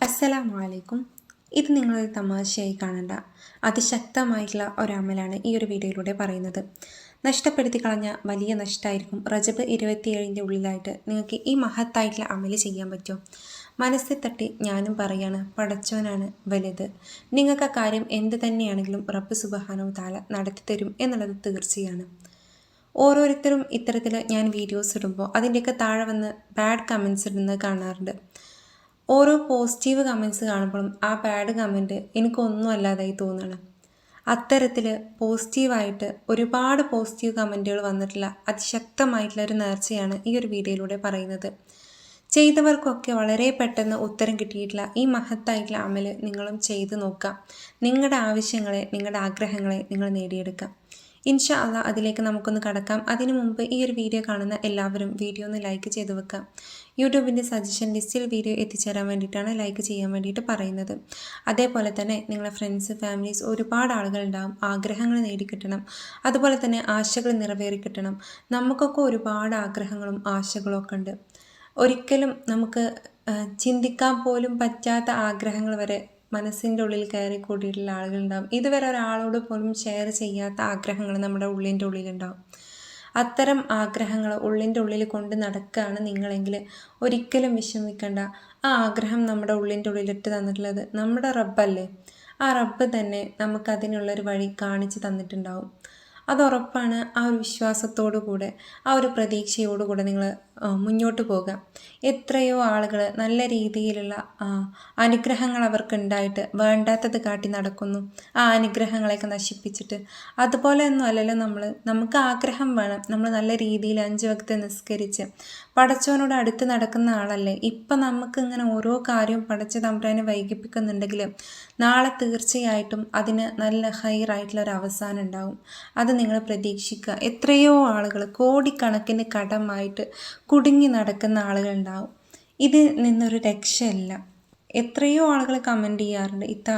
അസ്സലാമു അലൈക്കും ഇത് നിങ്ങളൊരു തമാശയായി കാണണ്ട. അതിശക്തമായിട്ടുള്ള ഒരമലാണ് ഈ ഒരു വീഡിയോയിലൂടെ പറയുന്നത്. നഷ്ടപ്പെടുത്തി കളഞ്ഞ വലിയ നഷ്ടമായിരിക്കും റജബ് ഇരുപത്തിയേഴിന്റെ ഉള്ളിലായിട്ട് നിങ്ങൾക്ക് ഈ മഹത്തായിട്ടുള്ള അമൽ ചെയ്യാൻ പറ്റുമോ മനസ്സിൽ തട്ടി ഞാനും പറയാണ് പടച്ചവനാണ് വലുത്. നിങ്ങൾക്ക് ആ കാര്യം എന്ത് തന്നെയാണെങ്കിലും റബ്ബ് സുബഹാനോ താല നടത്തി തരും എന്നുള്ളത് തീർച്ചയാണ്. ഓരോരുത്തരും ഇത്തരത്തിൽ ഞാൻ വീഡിയോസ് ഇടുമ്പോൾ അതിന്റെയൊക്കെ താഴെ വന്ന് ബാഡ് കമൻസ് ഇടുന്നത് കാണാറുണ്ട്. ഓരോ പോസിറ്റീവ് കമൻസ് കാണുമ്പോഴും ആ ബാഡ് കമന്റ് എനിക്കൊന്നും അല്ലാതായി തോന്നുകയാണ് അത്തരത്തിൽ പോസിറ്റീവായിട്ട് ഒരുപാട് പോസിറ്റീവ് കമന്റുകൾ വന്നിട്ടുള്ള അതിശക്തമായിട്ടുള്ള ഒരു നേർച്ചയാണ് ഈ ഒരു വീഡിയോയിലൂടെ പറയുന്നത്. ചെയ്തവർക്കൊക്കെ വളരെ പെട്ടെന്ന് ഉത്തരം കിട്ടിയിട്ടുള്ള ഈ മഹത്തായിട്ടുള്ള അമൽ നിങ്ങളും ചെയ്തു നോക്കാം നിങ്ങളുടെ ആവശ്യങ്ങളെ നിങ്ങളുടെ ആഗ്രഹങ്ങളെ നിങ്ങൾ നേടിയെടുക്കാം ഇൻഷാ അല്ല അതിലേക്ക് നമുക്കൊന്ന് കടക്കാം. അതിനു മുമ്പ് ഈ ഒരു വീഡിയോ കാണുന്ന എല്ലാവരും വീഡിയോ ഒന്ന് ലൈക്ക് ചെയ്ത് വെക്കാം. യൂട്യൂബിന്റെ സജഷൻ ലിസ്റ്റിൽ വീഡിയോ എത്തിച്ചേരാൻ വേണ്ടിയിട്ടാണ് ലൈക്ക് ചെയ്യാൻ വേണ്ടിയിട്ട് പറയുന്നത്. അതേപോലെ തന്നെ നിങ്ങളെ ഫ്രണ്ട്സ് ഫാമിലീസ് ഒരുപാട് ആളുകളുണ്ടാവും ആഗ്രഹങ്ങൾ നേടിക്കിട്ടണം. അതുപോലെ തന്നെ ആശകൾ നിറവേറിക്കിട്ടണം നമുക്കൊക്കെ ഒരുപാട് ആഗ്രഹങ്ങളും ആശകളും ഒക്കെ ഉണ്ട്. ഒരിക്കലും നമുക്ക് ചിന്തിക്കാൻ പോലും പറ്റാത്ത ആഗ്രഹങ്ങൾ വരെ മനസ്സിന്റെ ഉള്ളിൽ കയറി കൂടിയിട്ടുള്ള ആളുകളുണ്ടാവും. ഇതുവരെ ഒരാളോട് പോലും ഷെയർ ചെയ്യാത്ത ആഗ്രഹങ്ങൾ നമ്മുടെ ഉള്ളിന്റെ ഉള്ളിലുണ്ടാവും. അത്തരം ആഗ്രഹങ്ങൾ ഉള്ളിന്റെ ഉള്ളിൽ കൊണ്ട് നടക്കുകയാണ് നിങ്ങളെങ്കിൽ ഒരിക്കലും വിഷമിക്കേണ്ട. ആ ആഗ്രഹം നമ്മുടെ ഉള്ളിന്റെ ഉള്ളിലിട്ട് തന്നിട്ടുള്ളത് നമ്മുടെ റബ്ബല്ലേ. ആ റബ്ബ് തന്നെ നമുക്കതിനുള്ളൊരു വഴി കാണിച്ചു തന്നിട്ടുണ്ടാവും. അത് ഉറപ്പാണ് ആ ഒരു വിശ്വാസത്തോടു കൂടെ ആ ഒരു പ്രതീക്ഷയോടുകൂടെ നിങ്ങൾ മുന്നോട്ട് പോകാം എത്രയോ ആളുകൾ നല്ല രീതിയിലുള്ള അനുഗ്രഹങ്ങൾ അവർക്ക് ഉണ്ടായിട്ട് വേണ്ടാത്തത് കാട്ടി നടക്കുന്നു. ആ അനുഗ്രഹങ്ങളെയൊക്കെ നശിപ്പിച്ചിട്ട്. അതുപോലെ ഒന്നും അല്ലല്ലോ നമ്മൾ നമുക്ക് ആഗ്രഹം വേണം. നമ്മൾ നല്ല രീതിയിൽ അഞ്ച് വക്ത് നിസ്കരിച്ച് പടച്ചവനോട് അടുത്ത് നടക്കുന്ന ആളല്ലേ. ഇപ്പം നമുക്ക് ഇങ്ങനെ ഓരോ കാര്യവും പടച്ച തമ്പുരാനെ വൈകിപ്പിക്കുന്നുണ്ടെങ്കിൽ നാളെ തീർച്ചയായിട്ടും അതിന് നല്ല ഹൈറായിട്ടുള്ള ഒരു അവസാനം ഉണ്ടാവും. അത് നിങ്ങൾ പ്രതീക്ഷിക്കുക. എത്രയോ ആളുകൾ കോടിക്കണക്കിന് കടമായിട്ട് കുടുങ്ങി നടക്കുന്ന ആളുകളുണ്ടാവും. ഇതിൽ നിന്നൊരു രക്ഷയല്ല. എത്രയോ ആളുകൾ കമന്റ് ചെയ്യാറുണ്ട്. ഇത്ത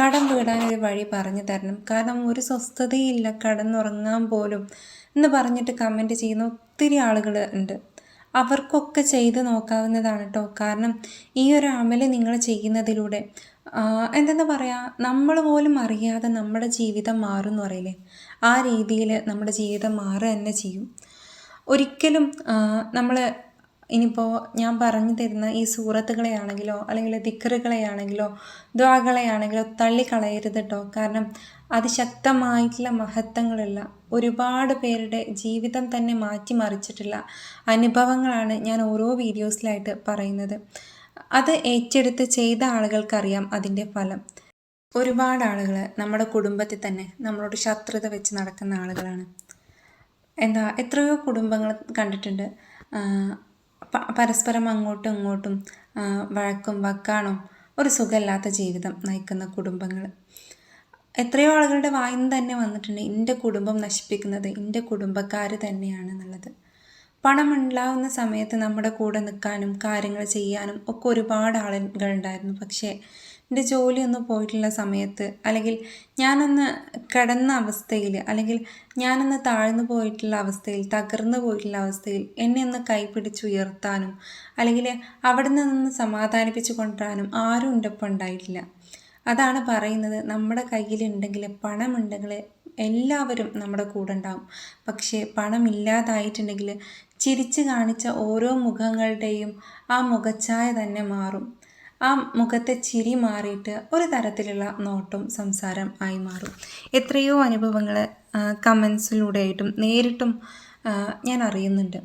കടം വീടാനൊരു വഴി പറഞ്ഞു തരണം. കാരണം ഒരു സ്വസ്ഥതയില്ല. കടന്നുറങ്ങാൻ പോലും എന്ന് പറഞ്ഞിട്ട് കമന്റ് ചെയ്യുന്ന ഒത്തിരി ആളുകൾ ഉണ്ട്. അവർക്കൊക്കെ ചെയ്ത് നോക്കാവുന്നതാണ് കേട്ടോ കാരണം ഈ ഒരു അമൽ നിങ്ങൾ ചെയ്യുന്നതിലൂടെ എന്തെന്ന് പറയുക നമ്മൾ പോലും അറിയാതെ നമ്മുടെ ജീവിതം മാറും എന്ന് പറയില്ലേ? ആ രീതിയിൽ നമ്മുടെ ജീവിതം മാറുക തന്നെ ചെയ്യും. ഒരിക്കലും നമ്മൾ ഇനിയിപ്പോൾ ഞാൻ പറഞ്ഞു തരുന്ന ഈ സൂറത്തുകളെയാണെങ്കിലോ അല്ലെങ്കിൽ ദിക്കറുകളെയാണെങ്കിലോ ദ്വാകളെയാണെങ്കിലോ തള്ളിക്കളയരുത് കേട്ടോ കാരണം അതിശക്തമായിട്ടുള്ള മഹത്വങ്ങളുള്ള ഒരുപാട് പേരുടെ ജീവിതം തന്നെ മാറ്റിമറിച്ചിട്ടുള്ള അനുഭവങ്ങളാണ് ഞാൻ ഓരോ വീഡിയോസിലായിട്ട് പറയുന്നത്. അത് ഏറ്റെടുത്ത് ചെയ്ത ആളുകൾക്കറിയാം അതിന്റെ ഫലം. ഒരുപാട് ആളുകൾ നമ്മുടെ കുടുംബത്തിൽ തന്നെ നമ്മളോട് ശത്രുത വെച്ച് നടക്കുന്ന ആളുകളാണ്. എന്താ എത്രയോ കുടുംബങ്ങൾ കണ്ടിട്ടുണ്ട്. പരസ്പരം അങ്ങോട്ടും ഇങ്ങോട്ടും വഴക്കും വക്കാണോ ഒരു സുഖമില്ലാത്ത ജീവിതം നയിക്കുന്ന കുടുംബങ്ങൾ എത്രയോ ആളുകളുടെ വായിന്ന് തന്നെ വന്നിട്ടുണ്ട് എന്റെ കുടുംബം നശിപ്പിക്കുന്നത് എന്റെ കുടുംബക്കാർ തന്നെയാണെന്നുള്ളത്. പണം ഉണ്ടാവുന്ന സമയത്ത് നമ്മുടെ കൂടെ നിൽക്കാനും കാര്യങ്ങൾ ചെയ്യാനും ഒക്കെ ഒരുപാട് ആളുകൾ ഉണ്ടായിരുന്നു പക്ഷേ എന്റെ ജോലിയൊന്ന് പോയിട്ടുള്ള സമയത്ത് അല്ലെങ്കിൽ ഞാനൊന്ന് കിടന്ന അവസ്ഥയിൽ അല്ലെങ്കിൽ ഞാനൊന്ന് താഴ്ന്നു പോയിട്ടുള്ള അവസ്ഥയിൽ തകർന്നു പോയിട്ടുള്ള അവസ്ഥയിൽ എന്നെ ഒന്ന് കൈപിടിച്ചുയർത്താനും അല്ലെങ്കിൽ അവിടെ നിന്ന് സമാധാനിപ്പിച്ചു കൊണ്ടുവരാനും ആരും ഒപ്പം ഉണ്ടായിട്ടില്ല. അതാണ് പറയുന്നത്. നമ്മുടെ കയ്യിലുണ്ടെങ്കിൽ പണമുണ്ടെങ്കിൽ എല്ലാവരും നമ്മുടെ കൂടെ ഉണ്ടാവും. പക്ഷേ പണമില്ലാതായിട്ടുണ്ടെങ്കിൽ ചിരിച്ചു കാണിച്ച ഓരോ മുഖങ്ങളുടെയും ആ മുഖച്ഛായ തന്നെ മാറും. ആ മുഖത്തെ ചിരി മാറിയിട്ട് ഒരു തരത്തിലുള്ള നോട്ടും സംസാരം ആയി മാറും. എത്രയോ അനുഭവങ്ങൾ കമൻസിലൂടെയായിട്ടും നേരിട്ടും ഞാൻ അറിയുന്നുണ്ട്.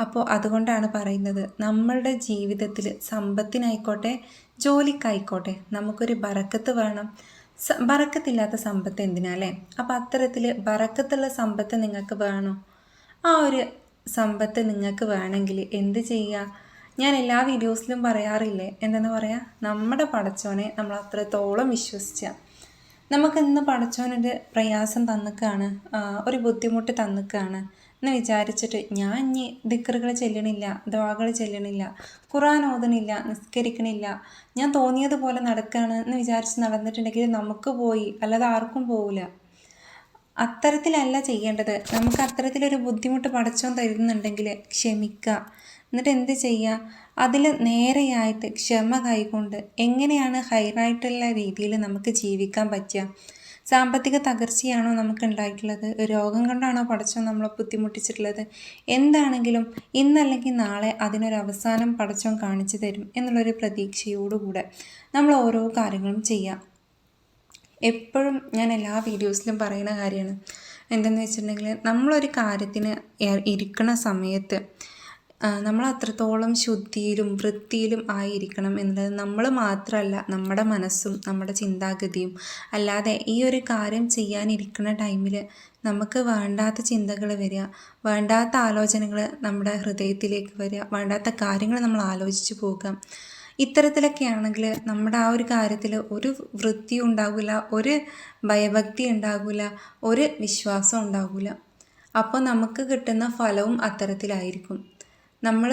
അപ്പോൾ അതുകൊണ്ടാണ് പറയുന്നത് നമ്മളുടെ ജീവിതത്തിൽ സമ്പത്തിനായിക്കോട്ടെ ജോലിക്കായിക്കോട്ടെ നമുക്കൊരു ബറക്കത്ത് വേണം. ബറക്കത്തില്ലാത്ത സമ്പത്ത് എന്തിനാ അല്ലേ? അപ്പോൾ അത്തരത്തിൽ ബറക്കത്തുള്ള സമ്പത്ത് നിങ്ങൾക്ക് വേണോ? ആ ഒരു സമ്പത്ത് നിങ്ങൾക്ക് വേണമെങ്കിൽ എന്ത് ചെയ്യുക? ഞാൻ എല്ലാ വീഡിയോസിലും പറയാറില്ലേ? എന്തെന്ന് പറയാ? നമ്മുടെ പടച്ചോനെ നമ്മൾ അത്രത്തോളം വിശ്വസിച്ച. നമുക്ക് ഇന്ന് പടച്ചോനൊരു പ്രയാസം തന്നിക്കാണ് ഒരു ബുദ്ധിമുട്ട് തന്നിക്കാണ് എന്ന് വിചാരിച്ചിട്ട് ഞാൻ ഇനി ദിക്കറുകൾ ചെല്ലണില്ല ദ്വാകൾ ചെല്ലണില്ല ഖുറാൻ ഓതണില്ല നിസ്കരിക്കണില്ല. ഞാൻ തോന്നിയതുപോലെ നടക്കുകയാണ് എന്ന് വിചാരിച്ച് നടന്നിട്ടുണ്ടെങ്കിൽ നമുക്ക് പോയി അല്ലാതെ ആർക്കും പോവില്ല. അത്തരത്തിലല്ല ചെയ്യേണ്ടത്. നമുക്ക് അത്തരത്തിലൊരു ബുദ്ധിമുട്ട് പടച്ചോൻ തരുന്നുണ്ടെങ്കിൽ ക്ഷമിക്കുക എന്നിട്ട് എന്ത് ചെയ്യുക അതിൽ നേരെയായിട്ട് ക്ഷമ കൈകൊണ്ട് എങ്ങനെയാണ് ഹൈറായിട്ടുള്ള രീതിയിൽ നമുക്ക് ജീവിക്കാൻ പറ്റുക? സാമ്പത്തിക തകർച്ചയാണോ നമുക്ക് ഉണ്ടായിട്ടുള്ളത്? രോഗം കൊണ്ടാണോ പടച്ചോൻ നമ്മളെ ബുദ്ധിമുട്ടിച്ചിട്ടുള്ളത്? എന്താണെങ്കിലും ഇന്നല്ലെങ്കിൽ നാളെ അതിനൊരു അവസാനം പടച്ചോൻ കാണിച്ചു തരും എന്നുള്ളൊരു പ്രതീക്ഷയോടുകൂടെ നമ്മൾ ഓരോ കാര്യങ്ങളും ചെയ്യാം. എപ്പോഴും ഞാൻ എല്ലാ വീഡിയോസിലും പറയുന്ന കാര്യമാണ്. എന്തെന്ന് വെച്ചിട്ടുണ്ടെങ്കിൽ നമ്മളൊരു കാര്യത്തിന് ഇരിക്കുന്ന സമയത്ത് നമ്മൾ അത്രത്തോളം ശുദ്ധിയിലും വൃത്തിയിലും ആയിരിക്കണം എന്നുള്ളത് നമ്മൾ മാത്രമല്ല നമ്മുടെ മനസ്സും നമ്മുടെ ചിന്താഗതിയും. അല്ലാതെ ഈ ഒരു കാര്യം ചെയ്യാനിരിക്കുന്ന ടൈമിൽ നമുക്ക് വേണ്ടാത്ത ചിന്തകൾ വരിക വേണ്ടാത്ത ആലോചനകൾ നമ്മുടെ ഹൃദയത്തിലേക്ക് വരിക വേണ്ടാത്ത കാര്യങ്ങൾ നമ്മൾ ആലോചിച്ച് പോകുക ഇത്തരത്തിലൊക്കെ ആണെങ്കിൽ നമ്മുടെ ആ ഒരു കാര്യത്തിൽ ഒരു വൃത്തി ഉണ്ടാകില്ല ഒരു ഭയഭക്തി ഉണ്ടാകില്ല ഒരു വിശ്വാസം ഉണ്ടാകില്ല അപ്പോൾ നമുക്ക് കിട്ടുന്ന ഫലവും അത്തരത്തിലായിരിക്കും. നമ്മൾ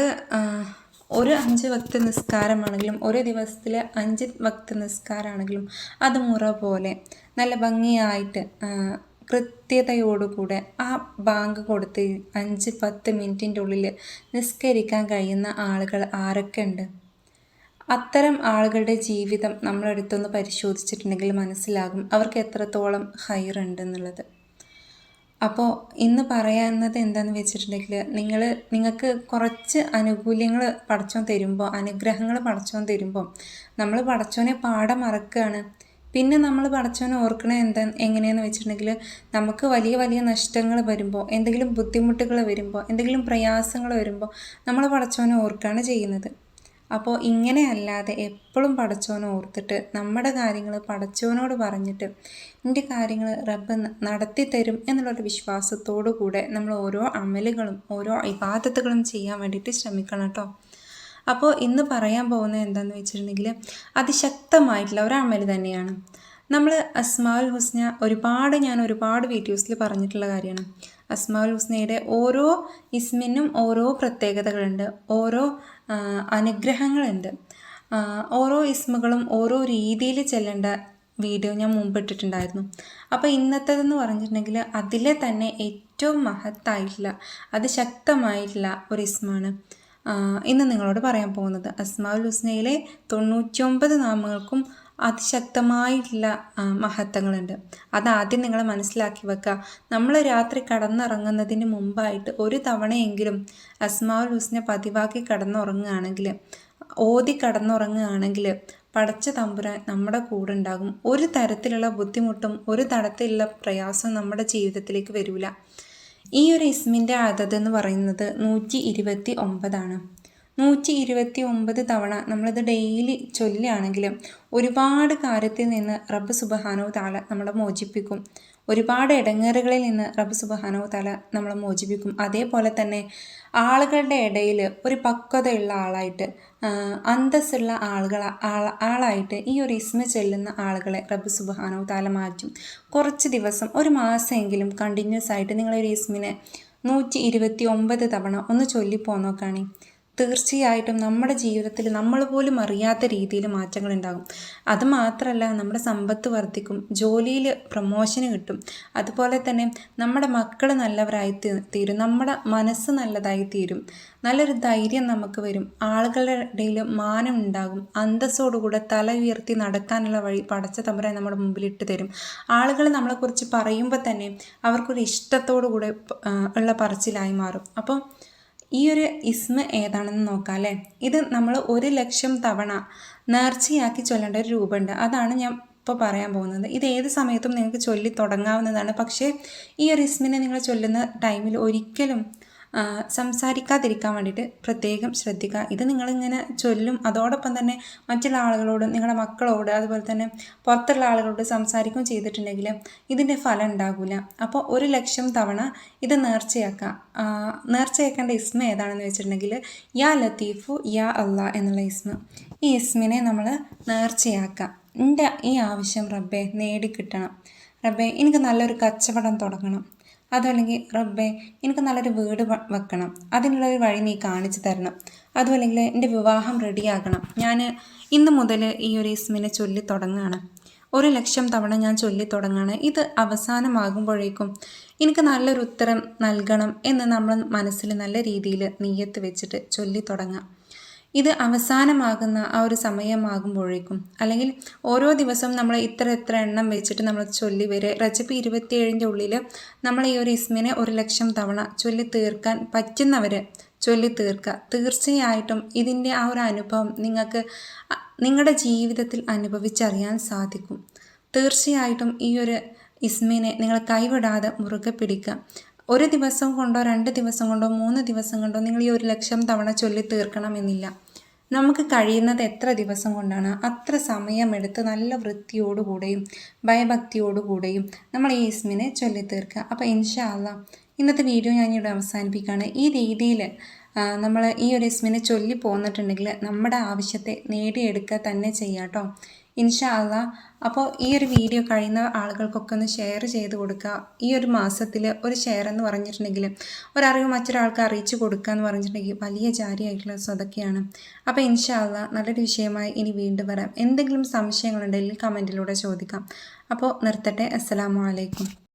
ഒരു അഞ്ച് വക്ത നിസ്കാരമാണെങ്കിലും ഒരു ദിവസത്തിൽ അഞ്ച് വക്ത നിസ്കാരമാണെങ്കിലും അത് മുറ പോലെ നല്ല ഭംഗിയായിട്ട് കൃത്യതയോടുകൂടെ ആ ബാങ്ക് കൊടുത്ത് അഞ്ച് പത്ത് മിനിറ്റിന്റെ ഉള്ളിൽ നിസ്കരിക്കാൻ കഴിയുന്ന ആളുകൾ ആരൊക്കെ ഉണ്ട് അത്തരം ആളുകളുടെ ജീവിതം നമ്മളെടുത്തൊന്ന് പരിശോധിച്ചിട്ടുണ്ടെങ്കിൽ മനസ്സിലാകും അവർക്ക് എത്രത്തോളം ഹയർ ഉണ്ടെന്നുള്ളത്. അപ്പോൾ ഇന്ന് പറയാവുന്നത് എന്താണെന്ന് വെച്ചിട്ടുണ്ടെങ്കിൽ നിങ്ങൾ നിങ്ങൾക്ക് കുറച്ച് അനുകൂല്യങ്ങൾ പടച്ചോൻ തരുമ്പോൾ അനുഗ്രഹങ്ങൾ പടച്ചോൻ തരുമ്പോൾ നമ്മൾ പടച്ചോനെ പാഠം മറക്കുകയാണ്. പിന്നെ നമ്മൾ പടച്ചോനെ ഓർക്കണ എന്താ എങ്ങനെയാണെന്ന് വെച്ചിട്ടുണ്ടെങ്കിൽ നമുക്ക് വലിയ വലിയ നഷ്ടങ്ങൾ വരുമ്പോൾ എന്തെങ്കിലും ബുദ്ധിമുട്ടുകൾ വരുമ്പോൾ എന്തെങ്കിലും പ്രയാസങ്ങൾ വരുമ്പോൾ നമ്മൾ പടച്ചോനെ ഓർക്കുകയാണ് ചെയ്യുന്നത്. അപ്പോൾ ഇങ്ങനെ അല്ലാതെ എപ്പോഴും പടച്ചോനെ ഓർത്തിട്ട് നമ്മുടെ കാര്യങ്ങൾ പടച്ചോനോട് പറഞ്ഞിട്ട് എന്റെ കാര്യങ്ങൾ റബ്ബ് നടത്തി തരും എന്നുള്ളൊരു വിശ്വാസത്തോടു കൂടെ നമ്മൾ ഓരോ അമലുകളും ഓരോ ഇബാദത്തുകളും ചെയ്യാൻ വേണ്ടിയിട്ട് ശ്രമിക്കണം കേട്ടോ. അപ്പോൾ ഇന്ന് പറയാൻ പോകുന്നത് എന്താണെന്ന് വെച്ചിട്ടുണ്ടെങ്കിൽ അതിശക്തമായിട്ടുള്ള ഒരു അമൽ തന്നെയാണ്. നമ്മൾ അസ്മാൽ ഹുസ്ന ഒരുപാട് ഞാൻ ഒരുപാട് വീഡിയോസിൽ പറഞ്ഞിട്ടുള്ള കാര്യമാണ്. അസ്മാൽ ഹുസ്നയുടെ ഓരോ ഇസ്മിനും ഓരോ പ്രത്യേകതകളുണ്ട് ഓരോ അനുഗ്രഹങ്ങളുണ്ട്. ഓരോ ഇസ്മുകളും ഓരോ രീതിയിൽ ചെല്ലേണ്ട വീഡിയോ ഞാൻ മുമ്പ് ഇട്ടിട്ടുണ്ടായിരുന്നു. അപ്പോൾ ഇന്നത്തേതെന്ന് പറഞ്ഞിട്ടുണ്ടെങ്കിൽ അതിലെ തന്നെ ഏറ്റവും മഹത്തായിട്ടുള്ള അതിശക്തമായിട്ടുള്ള ഒരു ഇസ്മാണ് ഇന്ന് നിങ്ങളോട് പറയാൻ പോകുന്നത്. അസ്മാവുൽ ഹുസ്നയിലെ തൊണ്ണൂറ്റിയൊമ്പത് നാമങ്ങൾക്കും അതിശക്തമായിട്ടുള്ള മഹത്വങ്ങളുണ്ട്. അതാദ്യം നിങ്ങൾ മനസ്സിലാക്കി വെക്കുക. നമ്മൾ രാത്രി കടന്നിറങ്ങുന്നതിന് മുമ്പായിട്ട് ഒരു തവണയെങ്കിലും അസ്മാഉൽ ഹുസ്നെ പതിവാക്കി കടന്നുറങ്ങുകയാണെങ്കിൽ ഓതി കടന്നുറങ്ങുകയാണെങ്കിൽ പടച്ച തമ്പുരാൻ നമ്മുടെ കൂടെ ഉണ്ടാകും. ഒരു തരത്തിലുള്ള ബുദ്ധിമുട്ടും ഒരു തരത്തിലുള്ള പ്രയാസവും നമ്മുടെ ജീവിതത്തിലേക്ക് വരില്ല ഈ ഒരു ഇസ്മിന്റെ അതത് എന്ന് പറയുന്നത് നൂറ്റി ഇരുപത്തി ഒമ്പതാണ്. നൂറ്റി ഇരുപത്തി ഒമ്പത് തവണ നമ്മളത് ഡെയിലി ചൊല്ലുകയാണെങ്കിലും ഒരുപാട് കാര്യത്തിൽ നിന്ന് റബ്ബ് സുബഹാനോ താല നമ്മളെ മോചിപ്പിക്കും. ഒരുപാട് ഇടങ്ങേറുകളിൽ നിന്ന് റബ്ബ് സുബഹാനോ താല നമ്മളെ മോചിപ്പിക്കും. അതേപോലെ തന്നെ ആളുകളുടെ ഇടയിൽ ഒരു പക്വതയുള്ള ആളായിട്ട് അന്തസ്സുള്ള ആളുകൾ ആളായിട്ട് ഈ ഒരു ഇസ്മ ചെല്ലുന്ന ആളുകളെ റബ്ബ് സുബഹാനോ താല മാറ്റും. കുറച്ച് ദിവസം ഒരു മാസമെങ്കിലും കണ്ടിന്യൂസ് ആയിട്ട് നിങ്ങളൊരു ഇസ്മിനെ നൂറ്റി ഇരുപത്തി ഒമ്പത് തവണ ഒന്ന് ചൊല്ലിപ്പോന്നോക്കാണി. തീർച്ചയായിട്ടും നമ്മുടെ ജീവിതത്തിൽ നമ്മൾ പോലും അറിയാത്ത രീതിയിൽ മാറ്റങ്ങൾ ഉണ്ടാകും. അത് മാത്രമല്ല നമ്മുടെ സമ്പത്ത് വർദ്ധിക്കും ജോലിയിൽ പ്രൊമോഷന് കിട്ടും. അതുപോലെ തന്നെ നമ്മുടെ മക്കൾ നല്ലവരായി തീരും നമ്മുടെ മനസ്സ് നല്ലതായി തീരും. നല്ലൊരു ധൈര്യം നമുക്ക് വരും. ആളുകളുടെ ഇടയിൽ മാനം ഉണ്ടാകും. അന്തസ്സോടുകൂടെ തല ഉയർത്തി നടക്കാനുള്ള വഴി പടച്ച തമ്പുരാൻ നമ്മുടെ മുമ്പിലിട്ട് തരും. ആളുകൾ നമ്മളെക്കുറിച്ച് പറയുമ്പോൾ തന്നെ അവർക്കൊരു ഇഷ്ടത്തോടു കൂടെ ഉള്ള പറച്ചിലായി മാറും. അപ്പോൾ ഈ ഒരു ഇസ്മ ഏതാണെന്ന് നോക്കാം അല്ലേ ഇത് നമ്മൾ ഒരു ലക്ഷം തവണ നേർച്ചയാക്കി ചൊല്ലേണ്ട ഒരു രൂപമുണ്ട്. അതാണ് ഞാൻ ഇപ്പോൾ പറയാൻ പോകുന്നത്. ഇത് ഏത് സമയത്തും നിങ്ങൾക്ക് ചൊല്ലി തുടങ്ങാവുന്നതാണ്. പക്ഷേ ഈ ഒരു ഇസ്മിനെ നിങ്ങൾ ചൊല്ലുന്ന ടൈമിൽ ഒരിക്കലും സംസാരിക്കാതിരിക്കാൻ വേണ്ടിയിട്ട് പ്രത്യേകം ശ്രദ്ധിക്കുക. ഇത് നിങ്ങളിങ്ങനെ ചൊല്ലും. അതോടൊപ്പം തന്നെ മറ്റുള്ള ആളുകളോട് നിങ്ങളുടെ മക്കളോട് അതുപോലെ തന്നെ പുറത്തുള്ള ആളുകളോട് സംസാരിക്കുകയും ചെയ്തിട്ടുണ്ടെങ്കിൽ ഇതിന്റെ ഫലം ഉണ്ടാകില്ല അപ്പോൾ ഒരു ലക്ഷം തവണ ഇത് നേർച്ചയാക്കുക. നേർച്ചയാക്കേണ്ട ഇസ്മ ഏതാണെന്ന് വെച്ചിട്ടുണ്ടെങ്കിൽ യാ ലത്തീഫു യാ അല്ല എന്നുള്ള ഇസ്മ. ഈ ഇസ്മിനെ നമ്മൾ നേർച്ചയാക്കുക. എന്റെ ഈ ആവശ്യം റബ്ബെ നേടിക്കിട്ടണം. റബ്ബെ എനിക്ക് നല്ലൊരു കച്ചവടം തുടങ്ങണം. അതുമല്ലെങ്കിൽ റബ്ബെ എനിക്ക് നല്ലൊരു വീട് വെക്കണം. അതിനുള്ളൊരു വഴി നീ കാണിച്ചു തരണം. അതുമല്ലെങ്കിൽ എന്റെ വിവാഹം റെഡിയാകണം. ഞാൻ ഇന്ന് മുതൽ ഈ ഒരു ഇസ്മിനെ ചൊല്ലി തുടങ്ങുകയാണ് ഒരു ലക്ഷം തവണ ഞാൻ ചൊല്ലി തുടങ്ങുകയാണ് ഇത് അവസാനമാകുമ്പോഴേക്കും എനിക്ക് നല്ലൊരു ഉത്തരം നൽകണം എന്ന് നമ്മൾ മനസ്സിൽ നല്ല രീതിയിൽ നീയത്ത് വെച്ചിട്ട് ചൊല്ലി തുടങ്ങാം. ഇത് അവസാനമാകുന്ന ആ ഒരു സമയമാകുമ്പോഴേക്കും. അല്ലെങ്കിൽ ഓരോ ദിവസവും നമ്മൾ ഇത്ര എത്ര എണ്ണം വെച്ചിട്ട് നമ്മൾ ചൊല്ലി വരെ റജബ് ഇരുപത്തിയേഴിന്റെ ഉള്ളിൽ നമ്മൾ ഈ ഒരു ഇസ്മിനെ ഒരു ലക്ഷം തവണ ചൊല്ലി തീർക്കാൻ പറ്റുന്നവർ ചൊല്ലി തീർക്കുക. തീർച്ചയായിട്ടും ഇതിന്റെ ആ ഒരു അനുഭവം നിങ്ങൾക്ക് നിങ്ങളുടെ ജീവിതത്തിൽ അനുഭവിച്ചറിയാൻ സാധിക്കും. തീർച്ചയായിട്ടും ഈ ഒരു ഇസ്മിനെ നിങ്ങൾ കൈവിടാതെ മുറുകെ പിടിക്കുക. ഒരു ദിവസം കൊണ്ടോ രണ്ട് ദിവസം കൊണ്ടോ മൂന്ന് ദിവസം കൊണ്ടോ നിങ്ങൾ ഈ ഒരു ലക്ഷം തവണ ചൊല്ലി തീർക്കണമെന്നില്ല നമുക്ക് കഴിയുന്നത് എത്ര ദിവസം കൊണ്ടാണ് അത്ര സമയമെടുത്ത് നല്ല വൃത്തിയോടുകൂടെയും ഭയഭക്തിയോടുകൂടെയും നമ്മൾ ഈ ഇസ്മിനെ ചൊല്ലി തീർക്കുക അപ്പോൾ ഇൻഷാ അല്ല ഇന്നത്തെ വീഡിയോ ഞാനിവിടെ അവസാനിപ്പിക്കുകയാണ്. ഈ രീതിയിൽ നമ്മൾ ഈ ഒരു ഇസ്മിനെ ചൊല്ലി പോന്നിട്ടുണ്ടെങ്കിൽ നമ്മുടെ ആവശ്യത്തെ നേടിയെടുക്കുക തന്നെ ചെയ്യാം കേട്ടോ. ഇൻഷാ അല്ല അപ്പോൾ ഈ ഒരു വീഡിയോ കഴിയുന്ന ആളുകൾക്കൊക്കെ ഒന്ന് ഷെയർ ചെയ്ത് കൊടുക്കുക ഈ ഒരു മാസത്തിൽ ഒരു ഷെയർ എന്ന് പറഞ്ഞിട്ടുണ്ടെങ്കിൽ ഒരറിവ് മറ്റൊരാൾക്ക് അറിയിച്ചു കൊടുക്കുക എന്ന് പറഞ്ഞിട്ടുണ്ടെങ്കിൽ വലിയ ജാരിയായിട്ടുള്ള സ്വതൊക്കെയാണ് അപ്പോൾ ഇൻഷാ അല്ല നല്ലൊരു വിഷയമായി ഇനി വീണ്ടും വരാം. എന്തെങ്കിലും സംശയങ്ങളുണ്ടെങ്കിൽ കമന്റിലൂടെ ചോദിക്കാം. അപ്പോൾ നിർത്തട്ടെ. അസ്സലാമു അലൈക്കും.